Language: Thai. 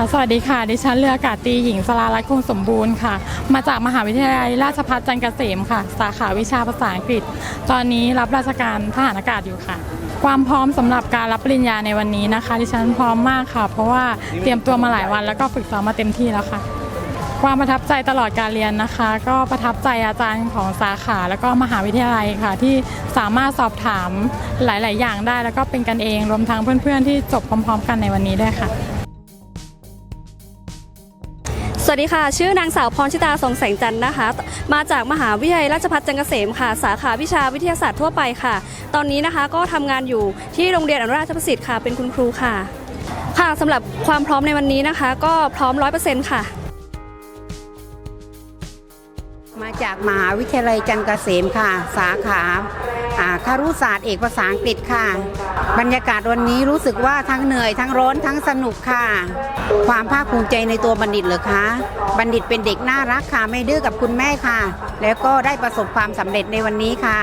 ค่ะ สวัสดีค่ะ ดิฉันเรืออากาศตรีหญิงสรารัตน์คงสมบูรณ์ค่ะ มาจากมหาวิทยาลัยราชภัฏจันทร์เกษมค่ะ สาขาวิชาภาษาอังกฤษ ตอนนี้รับราชการทหารอากาศอยู่ค่ะ ความพร้อมสำหรับการรับปริญญาในวันนี้นะคะ ดิฉันพร้อมมากค่ะ เพราะว่าเตรียมตัวมาหลายวันแล้วก็ฝึกซ้อมมาเต็มที่แล้วค่ะ ความประทับใจตลอดการเรียนนะคะ ก็ประทับใจอาจารย์ของสาขาแล้วก็มหาวิทยาลัยค่ะ ที่สามารถสอบถามหลาย ๆ อย่างได้ แล้วก็เป็นกันเอง รวมทั้งเพื่อน ๆ ที่จบพร้อม ๆ กันในวันนี้ด้วยค่ะ สวัสดีค่ะ ชื่อนางสาวพรชิตาทรงแสงจันทร์นะคะ มาจากมหาวิทยาลัยราชภัฏจันทร์เกษมค่ะ สาขาวิชาวิทยาศาสตร์ทั่วไปค่ะ ตอนนี้นะคะก็ทำงานอยู่ที่โรงเรียนอนุราชประสิทธิ์ค่ะ เป็นคุณครูค่ะ ค่ะสำหรับความพร้อมในวันนี้นะคะ ก็พร้อมร้อยเปอร์เซ็นต์ค่ะ มาจากมหาวิทยาลัยจันทร์เกษมค่ะ สาขา คารุศาสตร์เอกภาษาอังกฤษค่ะ บรรยากาศวันนี้รู้สึกว่าทั้งเหนื่อยทั้งร้อนทั้งสนุกค่ะ ความภาคภูมิใจในตัวบัณฑิตเหรอคะ บัณฑิตเป็นเด็กน่ารักค่ะไม่ดื้อกับคุณแม่ค่ะ แล้วก็ได้ประสบความสำเร็จในวันนี้ค่ะ